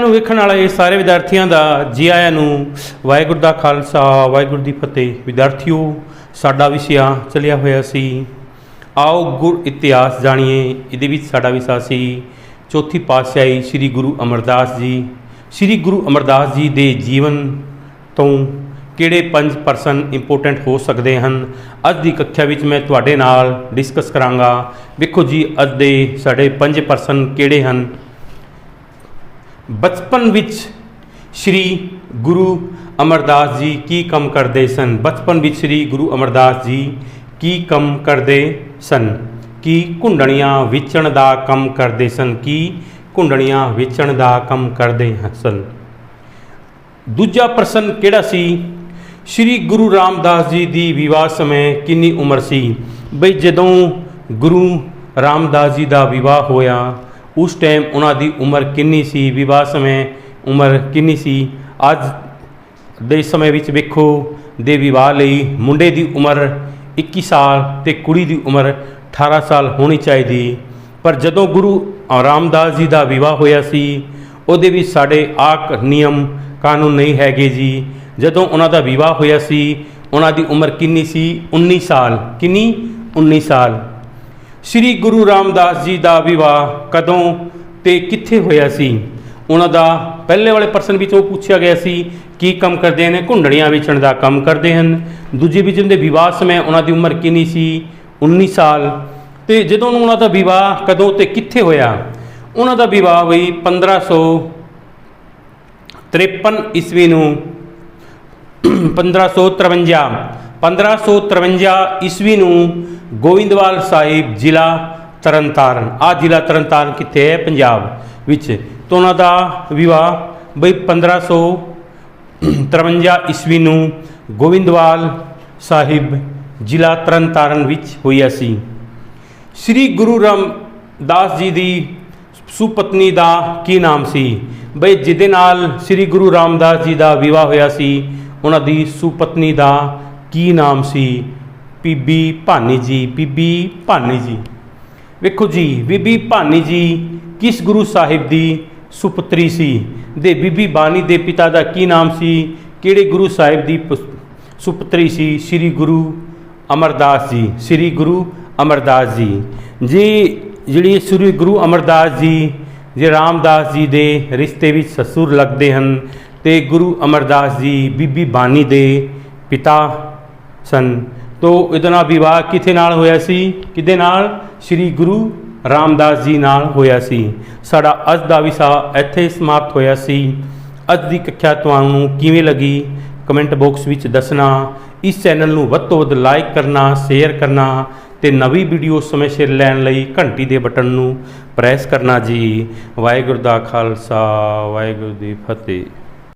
ਨੂੰ ਵੇਖਣ ਵਾਲੇ ਸਾਰੇ ਵਿਦਿਆਰਥੀਆਂ ਦਾ ਜੀ ਆਇਆਂ ਨੂੰ ਵਾਹਿਗੁਰੂ ਦਾ ਖਾਲਸਾ, ਵਾਹਿਗੁਰੂ ਦੀ ਫਤਿਹ। ਵਿਦਿਆਰਥੀਓ, ਸਾਡਾ ਵਿਸ਼ਾ ਚੱਲਿਆ ਹੋਇਆ ਸੀ। ਆਓ ਗੁਰ ਇਤਿਹਾਸ ਜਾਣੀਏ। ਇਹਦੇ ਵਿੱਚ ਸਾਡਾ ਵਿਸ਼ਾ ਸੀ ਚੌਥੀ ਪਾਤਸ਼ਾਹੀ ਸ੍ਰੀ ਗੁਰੂ ਅਮਰਦਾਸ ਜੀ। ਸ੍ਰੀ ਗੁਰੂ ਅਮਰਦਾਸ ਜੀ ਦੇ ਜੀਵਨ ਤੋਂ ਕਿਹੜੇ ਪੰਜ ਪਰਸਨ ਇੰਪੋਰਟੈਂਟ ਹੋ ਸਕਦੇ ਹਨ? ਅੱਜ ਦੀ ਕक्षा ਵਿੱਚ ਮੈਂ ਤੁਹਾਡੇ ਨਾਲ ਡਿਸਕਸ ਕਰਾਂਗਾ। ਵੇਖੋ ਜੀ, ਅੱਜ ਦੇ ਸਾਡੇ ਪੰਜ ਪਰਸਨ ਕਿਹੜੇ ਹਨ? ਬਚਪਨ ਵਿੱਚ ਸ੍ਰੀ ਗੁਰੂ ਅਮਰਦਾਸ ਜੀ ਕੀ ਕੰਮ ਕਰਦੇ ਸਨ? ਬਚਪਨ ਵਿੱਚ ਸ੍ਰੀ ਗੁਰੂ ਅਮਰਦਾਸ ਜੀ ਕੀ ਕੰਮ ਕਰਦੇ ਸਨ? ਕੀ ਕੁੰਡਣੀਆਂ ਵੇਚਣ ਦਾ ਕੰਮ ਕਰਦੇ ਸਨ? ਕੀ ਕੁੰਡਣੀਆਂ ਵੇਚਣ ਦਾ ਕੰਮ ਕਰਦੇ ਸਨ? ਦੂਜਾ ਪ੍ਰਸ਼ਨ ਕਿਹੜਾ ਸੀ? ਸ੍ਰੀ ਗੁਰੂ ਰਾਮਦਾਸ ਜੀ ਦੀ ਵਿਵਾਹ ਸਮੇਂ ਕਿੰਨੀ ਉਮਰ ਸੀ? ਬਈ ਜਦੋਂ ਗੁਰੂ ਰਾਮਦਾਸ ਜੀ ਦਾ ਵਿਵਾਹ ਹੋਇਆ ਉਸ ਟਾਈਮ ਉਹਨਾਂ ਦੀ ਉਮਰ ਕਿੰਨੀ ਸੀ, ਵਿਵਾਹ ਸਮੇਂ ਉਮਰ ਕਿੰਨੀ ਸੀ? ਅੱਜ ਦੇ ਸਮੇਂ ਵਿੱਚ ਵੇਖੋ, ਦੇ ਵਿਵਾਹ ਲਈ ਮੁੰਡੇ ਦੀ ਉਮਰ 21 ਸਾਲ ਤੇ ਕੁੜੀ ਦੀ ਉਮਰ 18 ਸਾਲ ਹੋਣੀ ਚਾਹੀਦੀ। ਪਰ ਜਦੋਂ ਗੁਰੂ ਰਾਮਦਾਸ ਜੀ ਦਾ ਵਿਵਾਹ ਹੋਇਆ ਸੀ, ਉਹਦੇ ਵਿੱਚ ਸਾਡੇ ਆਕ ਨਿਯਮ ਕਾਨੂੰਨ ਨਹੀਂ ਹੈਗੇ ਜੀ। ਜਦੋਂ ਉਹਨਾਂ ਦਾ ਵਿਵਾਹ ਹੋਇਆ ਸੀ, ਉਹਨਾਂ ਦੀ ਉਮਰ ਕਿੰਨੀ ਸੀ? 19 ਸਾਲ। ਕਿੰਨੀ? 19 ਸਾਲ। ਸ੍ਰੀ ਗੁਰੂ ਰਾਮਦਾਸ ਜੀ ਦਾ ਵਿਵਾਹ ਕਦੋਂ ਤੇ ਕਿੱਥੇ ਹੋਇਆ ਸੀ? ਉਹਨਾਂ ਦਾ ਪਹਿਲੇ ਵਾਲੇ ਪਰਸਨ ਵਿੱਚੋਂ ਪੁੱਛਿਆ ਗਿਆ ਸੀ ਕੀ ਕੰਮ ਕਰਦੇ ਨੇ ਘੁੰਡੜੀਆਂ ਵੇਚਣ ਦਾ ਕੰਮ ਕਰਦੇ ਹਨ। ਦੂਜੇ ਵਿੱਚ ਦੇ ਵਿਵਾਹ ਸਮੇਂ ਉਹਨਾਂ ਦੀ ਉਮਰ ਕਿੰਨੀ ਸੀ? 19 ਸਾਲ। ਤੇ ਜਦੋਂ ਉਹਨਾਂ ਦਾ ਵਿਵਾਹ ਕਦੋਂ ਤੇ ਕਿੱਥੇ ਹੋਇਆ? ਉਹਨਾਂ ਦਾ ਵਿਵਾਹ ਹੋਈ 1553 ਈਸਵੀ ਨੂੰ। 1553 1553 ਈਸਵੀ ਨੂੰ ਗੋਇੰਦਵਾਲ ਸਾਹਿਬ ਜ਼ਿਲ੍ਹਾ ਤਰਨਤਾਰਨ ਆ ਜ਼ਿਲ੍ਹਾ ਤਰਨਤਾਰਨ ਕਿੱਥੇ ਹੈ? ਪੰਜਾਬ ਵਿੱਚ। ਤੋਂ ਉਹਨਾਂ ਦਾ ਵਿਵਾਹ ਬਈ 1553 ਈਸਵੀ ਨੂੰ ਗੋਇੰਦਵਾਲ ਸਾਹਿਬ ਜ਼ਿਲ੍ਹਾ ਤਰਨਤਾਰਨ ਵਿੱਚ ਹੋਇਆ ਸੀ। ਸ੍ਰੀ ਗੁਰੂ ਰਾਮਦਾਸ ਜੀ ਦੀ ਸੁਪਤਨੀ ਦਾ ਕੀ ਨਾਮ ਸੀ? ਬਈ ਜਿਹਦੇ ਨਾਲ ਸ੍ਰੀ ਗੁਰੂ ਰਾਮਦਾਸ ਜੀ ਦਾ ਵਿਵਾਹ ਹੋਇਆ ਸੀ, ਉਹਨਾਂ ਦੀ ਸੁਪਤਨੀ ਦਾ ਕੀ ਨਾਮ ਸੀ? ਬੀਬੀ ਭਾਨੀ ਜੀ, ਬੀਬੀ ਭਾਨੀ ਜੀ। ਵੇਖੋ ਜੀ, ਬੀਬੀ ਭਾਨੀ ਜੀ ਕਿਸ ਗੁਰੂ ਸਾਹਿਬ ਦੀ ਸੁਪੁੱਤਰੀ ਸੀ? ਦੇ ਬੀਬੀ ਬਾਣੀ ਦੇ ਪਿਤਾ ਦਾ ਕੀ ਨਾਮ ਸੀ? ਕਿਹੜੇ ਗੁਰੂ ਸਾਹਿਬ ਦੀ ਪੁਸ- ਸੁਪੁੱਤਰੀ ਸੀ? ਸ੍ਰੀ ਗੁਰੂ ਅਮਰਦਾਸ ਜੀ, ਸ੍ਰੀ ਗੁਰੂ ਅਮਰਦਾਸ ਜੀ। ਜੀ, ਜਿਹੜੀ ਸ੍ਰੀ ਗੁਰੂ ਅਮਰਦਾਸ ਜੀ, ਜੇ ਰਾਮਦਾਸ ਜੀ ਦੇ ਰਿਸ਼ਤੇ ਵਿੱਚ ਸਸੁਰ ਲੱਗਦੇ ਹਨ ਤੇ ਗੁਰੂ ਅਮਰਦਾਸ ਜੀ, ਬੀਬੀ ਬਾਣੀ ਦੇ ਪਿਤਾ ਸਨ। ਤੋ ਇਹਦਾ ਨਾਲ ਵਿਵਾਹ ਕਿਥੇ ਨਾਲ ਹੋਇਆ ਸੀ? ਕਿਹਦੇ ਨਾਲ? ਸ੍ਰੀ ਗੁਰੂ ਰਾਮਦਾਸ ਜੀ ਨਾਲ ਹੋਇਆ ਸੀ। ਸਾਡਾ ਅੱਜ ਦਾ ਵਿਸ਼ਾ ਇੱਥੇ ਸਮਾਪਤ ਹੋਇਆ ਸੀ। ਅੱਜ ਦੀ ਕੱਖਿਆ ਤੁਹਾਨੂੰ ਕਿਵੇਂ ਲੱਗੀ? ਕਮੈਂਟ ਬਾਕਸ ਵਿੱਚ ਦੱਸਣਾ। ਇਸ ਚੈਨਲ ਨੂੰ ਵੱਧ ਤੋਂ ਵੱਧ ਲਾਈਕ ਕਰਨਾ, ਸ਼ੇਅਰ ਕਰਨਾ ਤੇ ਨਵੀਂ ਵੀਡੀਓ ਸਮੇਂ ਸਿਰ ਲੈਣ ਲਈ ਘੰਟੀ ਦੇ ਬਟਨ ਨੂੰ ਪ੍ਰੈਸ ਕਰਨਾ ਜੀ। ਵਾਹਿਗੁਰੂ ਦਾ ਖਾਲਸਾ, ਵਾਹਿਗੁਰੂ ਦੀ ਫਤਿਹ।